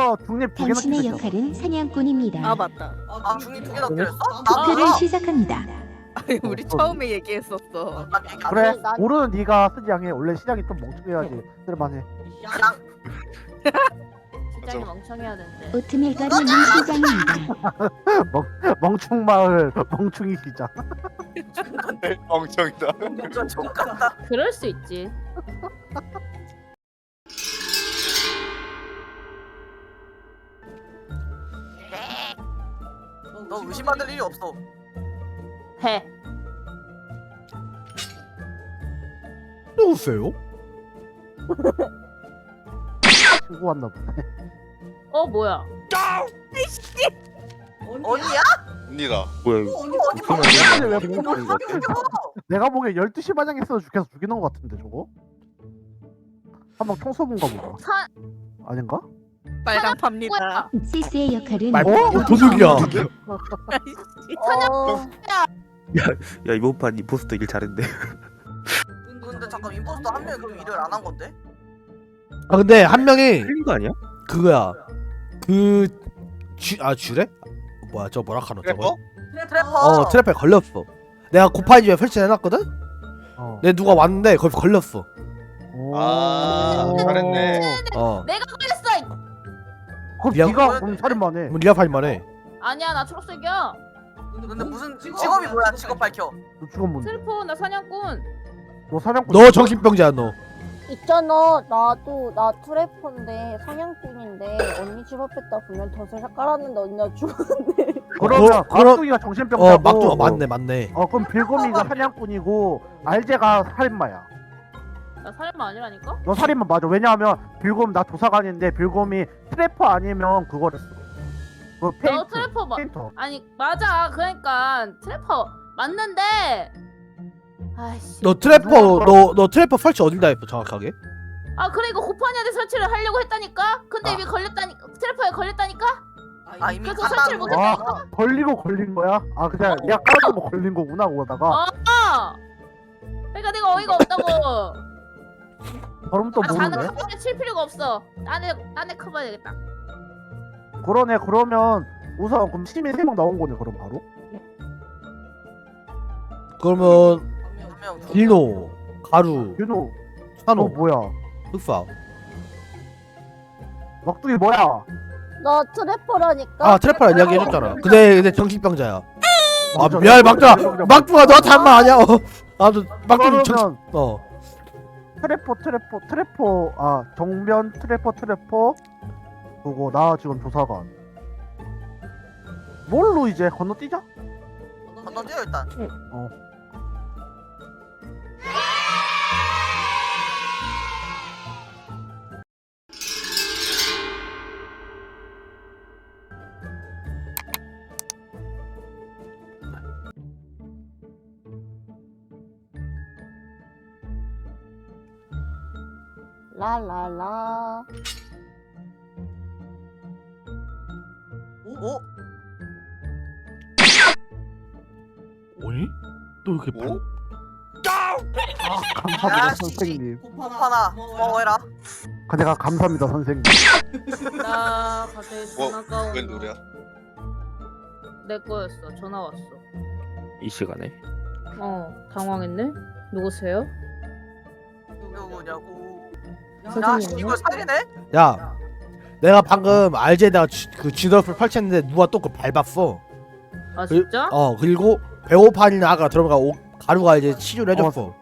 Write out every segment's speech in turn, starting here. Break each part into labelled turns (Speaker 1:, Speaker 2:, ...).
Speaker 1: 벌써 중립 두 개나
Speaker 2: 당신의. 역할은 사냥꾼입니다.
Speaker 3: 아 맞다.
Speaker 4: 아 중이 두 개나 때렸어?
Speaker 2: 투표를 시작합니다.
Speaker 3: 아니 우리 처음에 얘기했었어.
Speaker 4: 난 얘기 안
Speaker 1: 그래.
Speaker 5: 난-
Speaker 1: 오르는 네가 쓰지 않게 원래 시작이 좀 멍청해야지 쓸만해
Speaker 5: 시장이 멍청해야 되는데.
Speaker 2: 오트밀 가루님 시장입니다.
Speaker 1: 멍충마을 멍충이 시작
Speaker 6: 멍청이다.
Speaker 5: 그럴 수 있지.
Speaker 4: 너 의심받을 일이 없어.
Speaker 5: 해.
Speaker 7: 누구세요?
Speaker 1: 친구 왔나 보네
Speaker 5: 어 뭐야?
Speaker 4: 언니야?
Speaker 6: 언니다.
Speaker 8: 뭐야 이거
Speaker 4: 언니 방금
Speaker 1: 왜 보고
Speaker 8: 나쁜 것 같아.
Speaker 1: 내가 보기엔 12시 반장에서 죽여서 죽이는 것 같은데 저거 한번 총 쏘본가 보다
Speaker 5: 사
Speaker 1: 아닌가?
Speaker 3: 빨강 팝니다.
Speaker 2: 시스의 역할은
Speaker 7: 말 어? 도둑이야.
Speaker 5: 어.
Speaker 8: 야 이번 판 임포스터 일 잘했네
Speaker 4: 근데 잠깐 임포스터 한 명이 그럼 일을 안 한 건데?
Speaker 7: 아 근데 한 명이
Speaker 8: 틀린 거 아니야?
Speaker 7: 그거야. 그쥐아 쥐래? 뭐야 저 뭐라 하노 저거?
Speaker 6: 트래퍼?
Speaker 4: 트래퍼.
Speaker 7: 어 트랩에 걸렸어. 내가 고파이즈에 설치해 놨거든.
Speaker 1: 어.
Speaker 7: 내 누가 왔는데 거기 걸렸어.
Speaker 1: 오.
Speaker 6: 아, 잘했네.
Speaker 7: 어.
Speaker 5: 내가 그랬어.
Speaker 1: 그럼. 네가 그럼 살인마네
Speaker 7: 그럼 리아 파이만해.
Speaker 5: 아니야 나 초록색이야.
Speaker 4: 근데 무슨 직업이 뭐야? 직업 밝혀.
Speaker 1: 너 직업 뭔데?
Speaker 5: 슬퍼 나 사냥꾼.
Speaker 1: 너 사냥꾼
Speaker 7: 너 정신병자야 너.
Speaker 9: 있잖아 나도 나 트래퍼인데 사냥꾼인데 언니 집 앞에 다 보면 덫을 깔았는데 언니가 죽었는데
Speaker 1: 그러면
Speaker 7: 어, 그럼-
Speaker 1: 막둥이가 정신병자고
Speaker 7: 어 막둥 어, 맞네 맞네.
Speaker 1: 어 그럼 빌곰이가 사냥꾼이고 알제가 살인마야
Speaker 5: 나 사냥꾼 아니라니까?
Speaker 1: 너 살인마 맞아. 왜냐하면 빌곰 나 도사관인데 빌곰이 트래퍼 아니면 그거랬어. 그
Speaker 5: 너
Speaker 1: 페인트
Speaker 5: 트래퍼 마...
Speaker 1: 페인터.
Speaker 5: 아니 맞아. 그러니까 트래퍼 맞는데. 아이씨.
Speaker 7: 너 트래퍼 너 너 트래퍼 설치 어딜다 했어 정확하게?
Speaker 5: 아 그래 이거 고파니한테 설치를 하려고 했다니까? 근데
Speaker 7: 아.
Speaker 5: 이미 걸렸다니 트래퍼에 걸렸다니까?
Speaker 4: 아 이미
Speaker 5: 그래서 설치를
Speaker 4: 간다는
Speaker 5: 못. 했다니까?
Speaker 1: 아 걸리고 걸린 거야? 아 그냥 내가 깔아서 뭐 걸린 거구나 그거다가.
Speaker 5: 어. 그러니까 내가 어이가 없다고
Speaker 1: 그럼 또
Speaker 5: 아, 자는
Speaker 1: 모르네
Speaker 5: 커버에 칠 필요가 없어 딴에 딴에 커버해야 되겠다
Speaker 1: 그러네 그러면 우선 그럼 시민 3명 나온 거네 그럼 바로
Speaker 7: 그러면. 딜노, 가루,
Speaker 1: 윤호 너
Speaker 7: 산호,
Speaker 1: 뭐야
Speaker 7: 흑사.
Speaker 1: 막둥이 뭐야
Speaker 9: 나 트래퍼라니까
Speaker 7: 아 트래퍼라 이야기 해줬잖아. 근데 근데 정신병자야. 아. 미안 막둥아 막둥아 너한테 한말 아니야. 어. 아무튼 막둥이 정
Speaker 1: 그러면
Speaker 7: 어.
Speaker 1: 트래퍼 트래퍼 트래퍼 아 정변 트래퍼 트래퍼 그거 나 지금 조사관 뭘로 이제 건너뛰자?
Speaker 4: 건너뛰어 일단.
Speaker 9: 라라라
Speaker 4: 오?
Speaker 7: 뭐니? 또 이렇게 발...
Speaker 6: 오?
Speaker 1: 감사합니다
Speaker 4: 야, 씨.
Speaker 1: 선생님
Speaker 4: 하나 고마워해라.
Speaker 1: 그 내가 감사합니다 선생님
Speaker 5: 나 갑자기
Speaker 6: 뭐,
Speaker 5: 전화가
Speaker 6: 웬 노래야?
Speaker 5: 내 거였어 전화 왔어
Speaker 8: 이 시간에
Speaker 5: 어 당황했네 누구세요?
Speaker 4: 누구냐고. 야? 씨, 이걸 살리네?
Speaker 7: 야, 내가 방금 알제에다가 쥐- 그 쥐더프를 펼쳤는데 누가 또 그걸 밟았어.
Speaker 5: 아
Speaker 7: 그-
Speaker 5: 진짜?
Speaker 7: 어 그리고 배고파는 아가 들어가 오, 가루가 이제 치료를 해줬어.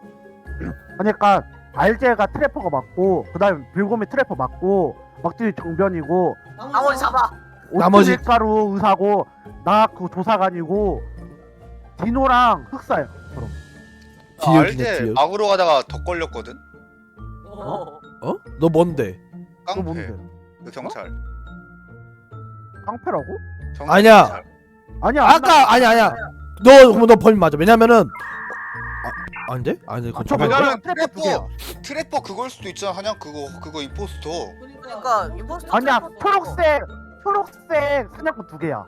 Speaker 1: 그러니까 알제가 트래퍼가 맞고 그 다음에 빌곰이 트래퍼 맞고 막둥이 정변이고
Speaker 4: 나머지 잡아.
Speaker 7: 나머지-
Speaker 1: 오트밀가루 의사고 나그 조사관이고 디노랑 흑사야 그럼
Speaker 6: 나
Speaker 7: 디오,
Speaker 6: 알제
Speaker 7: 디오.
Speaker 6: 막으로 가다가 더 걸렸거든.
Speaker 4: 어.
Speaker 7: 어? 너 뭔데?
Speaker 1: 너
Speaker 6: 깡패.
Speaker 1: 뭔데?
Speaker 6: 그 경찰.
Speaker 1: 깡패라고?
Speaker 6: 경찰.
Speaker 7: 아니야.
Speaker 6: 경찰.
Speaker 1: 아니야 안
Speaker 7: 아까 아니 아니야. 너 그럼 너 범인 맞아. 왜냐면은 아, 아닌데? 아니 그건
Speaker 1: 저
Speaker 7: 정말-
Speaker 6: 왜냐면
Speaker 1: 트래퍼 두 개야
Speaker 6: 트래퍼 그걸 수도 있잖아. 그냥 그거 그거 임포스터.
Speaker 4: 그러니까 임포스터.
Speaker 1: 아니야
Speaker 4: 트래퍼
Speaker 1: 초록색 초록색 사냥꾼 두 개야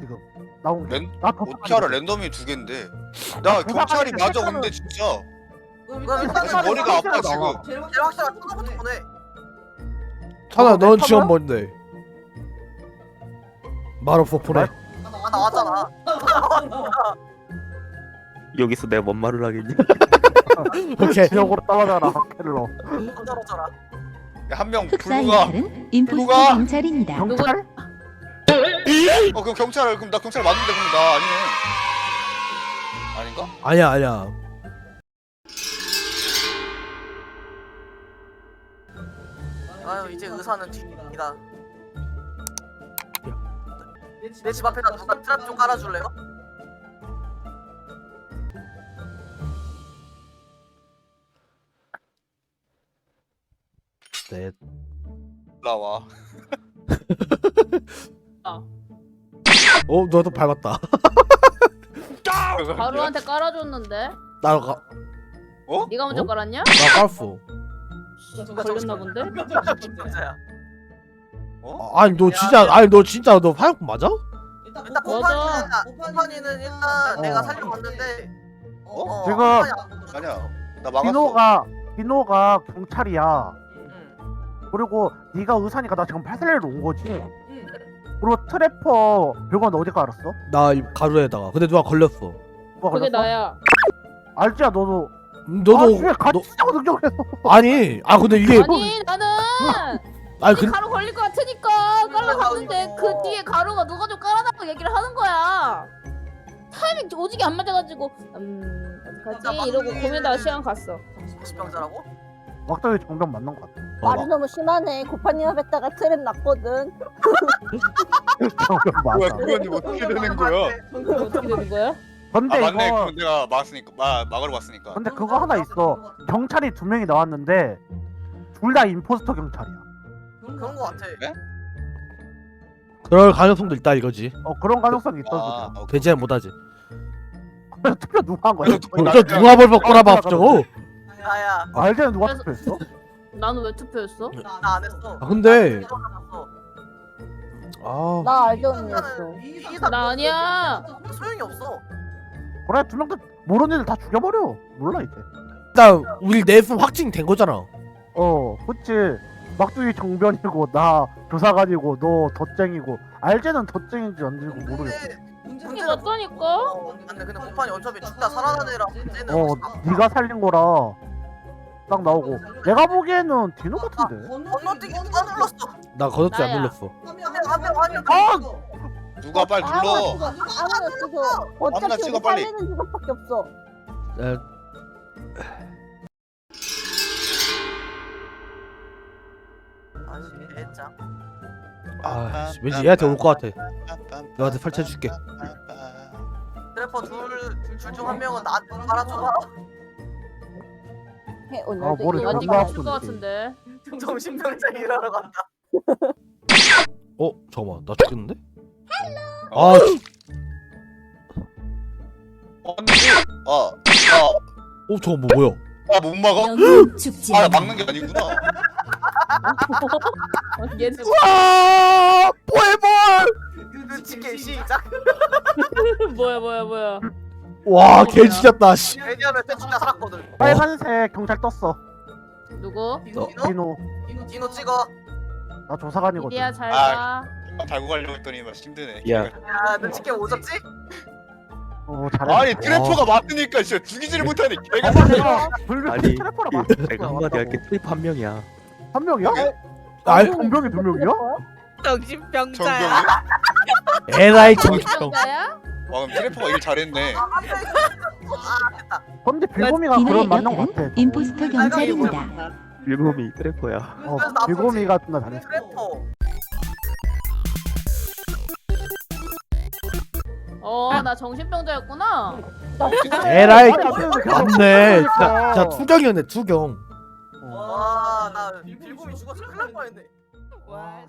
Speaker 1: 지금 나온 게. 랜나 더-
Speaker 6: 어떻게 알아? 랜덤이 두 개인데. 나 경찰이
Speaker 1: 조사관인데
Speaker 6: 맞아 근데 진짜.
Speaker 4: 그럼
Speaker 1: 일단
Speaker 6: 머리가 아파. 지금.
Speaker 4: 제일 확실한 초록부터 보내.
Speaker 1: 어,
Speaker 7: 넌? 지금 뭔데? 말 없어 보내.
Speaker 4: 아 나왔잖아.
Speaker 8: 여기서 내가 뭔 말을 하겠니?
Speaker 7: 오케이.
Speaker 1: 지역으로 떨어져라 킬러
Speaker 4: 떨어져라.
Speaker 6: 한명
Speaker 2: 흑사
Speaker 6: 불구가 누가?
Speaker 2: 경찰입니다.
Speaker 1: 경찰?
Speaker 6: 어 그럼 경찰 그럼 나 경찰 맞는데 그럼 나 아니네 아닌가?
Speaker 7: 아니야 아니야.
Speaker 4: 아유 이제 의사는 뒤이다. 내 집 앞에다 누가 트랩 좀 깔아줄래요?
Speaker 7: 네.
Speaker 6: 나와
Speaker 7: 어 너도 밟았다.
Speaker 5: 가루한테 깔아줬는데
Speaker 7: 나 가.
Speaker 5: 네가 먼저
Speaker 7: 어?
Speaker 5: 깔았냐?
Speaker 7: 나 깔았어.
Speaker 5: 걸렸나 본데?
Speaker 4: 진짜야.
Speaker 6: 어?
Speaker 7: 아, 아니 너 진짜 아니 너 진짜 너 화약품 맞아?
Speaker 4: 일단
Speaker 5: 맞아.
Speaker 4: 콤파니는 일단
Speaker 1: 어.
Speaker 4: 내가 살려봤는데
Speaker 6: 어?
Speaker 4: 콤파니 안 보였어.
Speaker 6: 아니야 나 막았어
Speaker 1: 디노가 디노가 경찰이야
Speaker 4: 응.
Speaker 1: 그리고 네가 의사니까 나 지금 팔살리러 온 거지 그리고 트래퍼 병원 어디 깔았어?
Speaker 7: 나 이 가루에다가. 근데 누가 걸렸어.
Speaker 1: 누가
Speaker 5: 그게
Speaker 1: 걸렸어?
Speaker 5: 나야.
Speaker 1: 알지야 너도
Speaker 7: 음, 너도
Speaker 1: 아, 왜 같이
Speaker 7: 너
Speaker 1: 쓰자고 능력해서
Speaker 7: 아니 아 근데 이게
Speaker 5: 아니 나는
Speaker 7: 아니 이그
Speaker 5: 가루 걸릴 것 같으니까 깔아봤는데 그 뒤에 가루가 누가 좀 깔아달라고 얘기를 하는 거야. 타이밍 오지게 안 맞아가지고 음 어떡하지 이러고 고민하다 시간 갔어.
Speaker 4: 정신병자라고?
Speaker 1: 막둥이 정병 맞는 것 같아
Speaker 7: 어,
Speaker 9: 말이 너무 심하네. 고파님 앞에다가 트랩 났거든.
Speaker 1: 정병
Speaker 6: 뭐야
Speaker 1: 맞아
Speaker 6: 그건 어떻게 되는 거야
Speaker 5: 어떻게 되는 거야?
Speaker 1: 근데
Speaker 6: 아 맞네
Speaker 1: 이거
Speaker 6: 내가 막았으니까 막 막으러 갔으니까
Speaker 1: 근데 그거 하나 있어 경찰이 두 명이 나왔는데 둘 다 임포스터 경찰이야
Speaker 4: 그런 거 같아.
Speaker 7: 그럴 가능성도 있다 이거지.
Speaker 1: 어 그런 가능성이
Speaker 6: 아
Speaker 1: 있어
Speaker 6: 오케이.
Speaker 7: 배제 못하지.
Speaker 1: 지금 투표 누가 한 거야?
Speaker 7: 저 누가 벌벌 꼬라봐 저거.
Speaker 4: 야야
Speaker 1: 알제는 누가
Speaker 5: 그래서-
Speaker 1: 투표했어?
Speaker 5: 나는 왜 투표했어?
Speaker 4: 나 안 했어.
Speaker 7: 아 근데. 아
Speaker 9: 나 알죠 언니였어.
Speaker 5: 나 아니야.
Speaker 4: 소용이 없어.
Speaker 1: 그래 두 명 다 모르는 애들 다 죽여버려 몰라 이제
Speaker 7: 일단 우리 내수 확진된 거잖아.
Speaker 1: 어 그치 막둥이 정변이고 나 교사관이고 너 덧쟁이고 알제는 덧쟁인지 안지고 모르겠어
Speaker 5: 이게 맞다니까.
Speaker 4: 어, 근데 근데 곰판이 어차피 죽다 문제는
Speaker 1: 어
Speaker 4: 없어.
Speaker 1: 네가 살린 거라 딱 나오고 내가 보기에는 디노 같은데
Speaker 4: 건너뛰기 누가 눌렀어?
Speaker 7: 나 건너뛰기 안
Speaker 5: 나야.
Speaker 7: 눌렀어.
Speaker 4: 한명 한명 한명
Speaker 1: 아!
Speaker 6: 누가 빨리
Speaker 9: 아무나
Speaker 6: 눌러
Speaker 9: 찍어. 아무나 찍어.
Speaker 6: 아무나
Speaker 9: 어차피
Speaker 6: 찍어,
Speaker 9: 우리
Speaker 6: 빨리.
Speaker 9: 살리는 직업밖에 없어.
Speaker 7: 에,
Speaker 4: 애짱.
Speaker 7: 아 씨, 왠지 얘한테 올 것 같아. 너한테 설치해줄게.
Speaker 4: 트래퍼 둘둘중 한 명은 나한테 팔아줘봐.
Speaker 9: 해
Speaker 1: 아,
Speaker 9: 오늘도
Speaker 1: 머리
Speaker 9: 이거
Speaker 5: 완전
Speaker 1: 존나
Speaker 5: 맞을 것. 같은데.
Speaker 4: 정신병자 일하러 간다.
Speaker 7: 어 잠깐만 나 죽겠는데? 아 씨,
Speaker 6: 아아아못
Speaker 7: 어 저거 뭐 뭐야?
Speaker 6: 막아
Speaker 2: 영웅 죽지
Speaker 6: 아
Speaker 2: 않아.
Speaker 6: 막는 게 아니구나
Speaker 7: 아 포에볼!
Speaker 4: 눈치게 시작.
Speaker 5: 뭐야 뭐야 뭐야.
Speaker 7: 와 개 지렸다 씨.
Speaker 4: 왜냐면 때 죽다 살았거든.
Speaker 1: 빨간색 경찰 떴어
Speaker 5: 누구?
Speaker 4: 디노
Speaker 1: 디노
Speaker 4: 디노 찍어.
Speaker 1: 나 조사관이거든
Speaker 5: 이리야 잘
Speaker 6: 아.
Speaker 5: 가.
Speaker 6: 한번 달고 가려고 했더니 막 힘드네
Speaker 8: 야.
Speaker 4: 야 눈치게 오졌지?
Speaker 1: 어 잘해
Speaker 6: 아니 트래퍼가 맞으니까 진짜 죽이지를 못하니 개가
Speaker 1: 내가
Speaker 8: 아니
Speaker 1: 트래퍼라
Speaker 8: 이-
Speaker 1: 맞
Speaker 8: 내가 한마디 할게 트리프 한 명이야.
Speaker 1: 한 명이야?
Speaker 7: 아이
Speaker 1: 정병이 두 명이야?
Speaker 3: 정신병자야.
Speaker 7: 에라이 정신병.
Speaker 5: 정신병자야?
Speaker 6: 와 그럼 트래퍼가 일 잘했네
Speaker 4: 아.
Speaker 1: 근데 빌고미가
Speaker 2: 디노의
Speaker 1: 그런 맞는 것
Speaker 2: 역할은
Speaker 1: 같아
Speaker 2: 임포스터 경찰입니다.
Speaker 8: 일곱이 트래퍼야.
Speaker 1: 어 빌고미가 존나 잘했어
Speaker 4: 트래퍼.
Speaker 5: 어 나 정신병자였구나.
Speaker 7: 에라이
Speaker 1: 안 되는데
Speaker 7: 맞네.
Speaker 1: 그러니까.
Speaker 7: 자, 자 투경이었네 투경.
Speaker 4: 와 나 빌곰이 죽었어 큰일 날 뻔했네.
Speaker 3: 와.